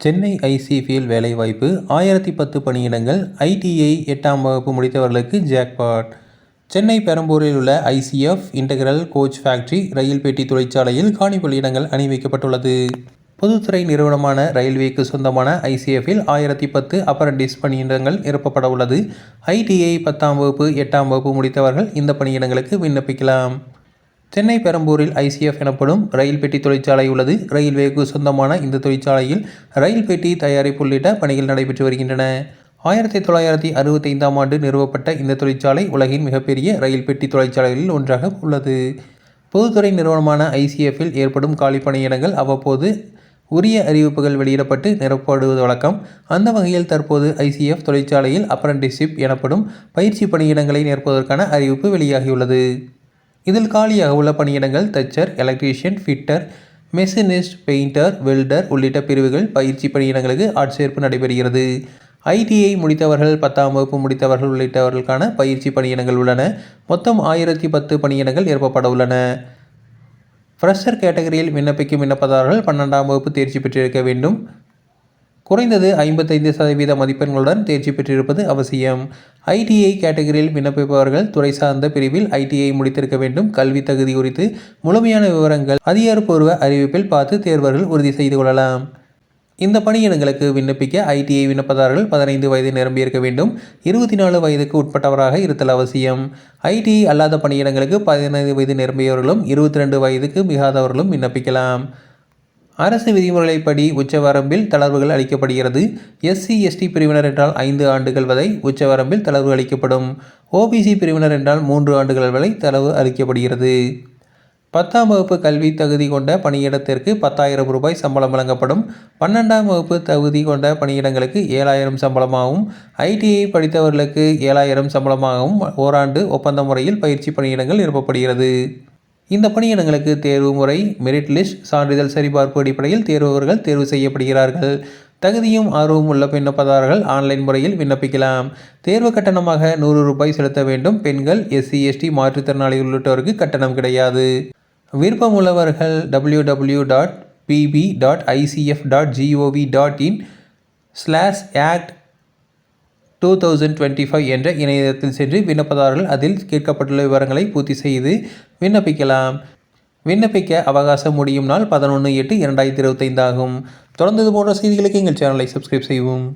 சென்னை ஐசிஎஃப்பில் வேலைவாய்ப்பு ஆயிரத்தி பத்து பணியிடங்கள் ஐடிஐ எட்டாம் வகுப்பு முடித்தவர்களுக்கு ஜாக்பாட் சென்னை பெரம்பூரில் உள்ள ஐசிஎஃப் இன்டகிரல் கோச் ஃபேக்டரி ரயில் பெட்டி தொழிற்சாலையில் காணி பணியிடங்கள் அணிவிக்கப்பட்டுள்ளது. பொதுத்துறை நிறுவனமான ரயில்வேக்கு சொந்தமான ஐசிஎஃப்பில் ஆயிரத்தி பத்து அப்ரண்டிஸ் பணியிடங்கள் நிரப்பப்பட உள்ளது ஐடிஐ பத்தாம் வகுப்பு எட்டாம் வகுப்பு முடித்தவர்கள் இந்த பணியிடங்களுக்கு விண்ணப்பிக்கலாம். சென்னை பெரம்பூரில் ஐசிஎஃப் எனப்படும் ரயில் பெட்டி தொழிற்சாலை உள்ளது. ரயில்வேக்கு சொந்தமான இந்த தொழிற்சாலையில் ரயில் பெட்டி தயாரிப்பு உள்ளிட்ட பணிகள் நடைபெற்று வருகின்றன. ஆயிரத்தி தொள்ளாயிரத்தி அறுபத்தைந்தாம் ஆண்டு நிறுவப்பட்ட இந்த தொழிற்சாலை உலகின் மிகப்பெரிய ரயில் பெட்டி தொழிற்சாலைகளில் ஒன்றாக உள்ளது. பொதுத்துறை நிறுவனமான ஐசிஎஃப்பில் ஏற்படும் காலிப்பணியிடங்கள் அவ்வப்போது உரிய அறிவிப்புகள் வெளியிடப்பட்டு நிரப்பப்படுவது வழக்கம். அந்த வகையில் தற்போது ஐசிஎஃப் தொழிற்சாலையில் அப்ரண்டிஸ்ஷிப் எனப்படும் பயிற்சி பணியிடங்களை நிரப்புவதற்கான அறிவிப்பு வெளியாகியுள்ளது. இதில் காலியாக உள்ள பணியிடங்கள் தச்சர் electrician fitter machinist painter welder உள்ளிட்ட பிரிவுகள் பயிற்சி பணியிடங்களுக்கு ஆட்சேர்ப்பு நடைபெறுகிறது. ஐடிஐ முடித்தவர்கள் பத்தாம் வகுப்பு முடித்தவர்கள் உள்ளிட்டவர்களுக்கான பயிற்சி பணியிடங்கள் உள்ளன. மொத்தம் ஆயிரத்தி பத்து பணியிடங்கள் நிரப்பப்பட உள்ளன. ஃப்ரெஷர் கேட்டகரியில் விண்ணப்பிக்கும் விண்ணப்பதாரர்கள் பன்னெண்டாம் வகுப்பு தேர்ச்சி பெற்றிருக்க வேண்டும். குறைந்தது ஐம்பத்தைந்து சதவீத மதிப்பெண்களுடன் தேர்ச்சி பெற்றிருப்பது அவசியம். ஐடிஐ கேட்டகரியில் விண்ணப்பிப்பவர்கள் துறை சார்ந்த பிரிவில் ஐடிஐ முடித்திருக்க வேண்டும். கல்வி தகுதி குறித்து முழுமையான விவரங்கள் அதிகாரப்பூர்வ அறிவிப்பில் பார்த்து தேர்வர்கள் உறுதி செய்து கொள்ளலாம். இந்த பணியிடங்களுக்கு விண்ணப்பிக்க ஐடிஐ விண்ணப்பதாரர்கள் பதினைந்து வயது நிரம்பியிருக்க வேண்டும். இருபத்தி நாலு வயதுக்கு உட்பட்டவராக இருத்தல் அவசியம். ஐடிஐ அல்லாத பணியிடங்களுக்கு பதினைந்து வயது நிரம்பியவர்களும் இருபத்தி ரெண்டு வயதுக்கு மிகாதவர்களும் விண்ணப்பிக்கலாம். அரசு விதிமுறைப்படி உச்சவரம்பில் தளர்வுகள் அளிக்கப்படுகிறது. எஸ்சி எஸ்டி பிரிவினர் என்றால் ஐந்து ஆண்டுகள் வரை உச்சவரம்பில் தளர்வு அளிக்கப்படும். ஓபிசி பிரிவினர் என்றால் மூன்று ஆண்டுகள் வரை தளர்வு அளிக்கப்படுகிறது. பத்தாம் வகுப்பு கல்வி தகுதி கொண்ட பணியிடத்திற்கு பத்தாயிரம் ரூபாய் சம்பளம் வழங்கப்படும். பன்னெண்டாம் வகுப்பு தகுதி கொண்ட பணியிடங்களுக்கு ஏழாயிரம் சம்பளமாகவும் ஐடிஐ படித்தவர்களுக்கு ஏழாயிரம் சம்பளமாகவும் ஓராண்டு ஒப்பந்த முறையில் பயிற்சி பணியிடங்கள் நிரப்பப்படுகிறது. இந்த பணியிடங்களுக்கு தேர்வு முறை மெரிட் லிஸ்ட் சான்றிதழ் சரிபார்ப்பு அடிப்படையில் தேர்வர்கள் தேர்வு செய்யப்படுகிறார்கள். தகுதியும் ஆர்வம் உள்ள விண்ணப்பதாரர்கள் ஆன்லைன் முறையில் விண்ணப்பிக்கலாம். தேர்வு கட்டணமாக நூறு ரூபாய் செலுத்த வேண்டும். பெண்கள் எஸ்சி எஸ்டி மாற்றுத்திறனாளி உள்ளிட்டோருக்கு கட்டணம் கிடையாது. விருப்பம் உள்ளவர்கள் W W dot PB dot ICF dot GOV dot in slash act two thousand twenty five என்ற இணையதளத்தில் சென்று விண்ணப்பதாரர்கள் அதில் கேட்கப்பட்டுள்ள விவரங்களை பூர்த்தி செய்து விண்ணப்பிக்கலாம். விண்ணப்பிக்க அவகாசம் முடியும் நாள் பதினொன்று எட்டு இரண்டாயிரத்தி இருபத்தைந்து ஆகும். தொடர்ந்து போன்ற செய்திகளுக்கு எங்கள் சேனலை சப்ஸ்கிரைப் செய்வோம்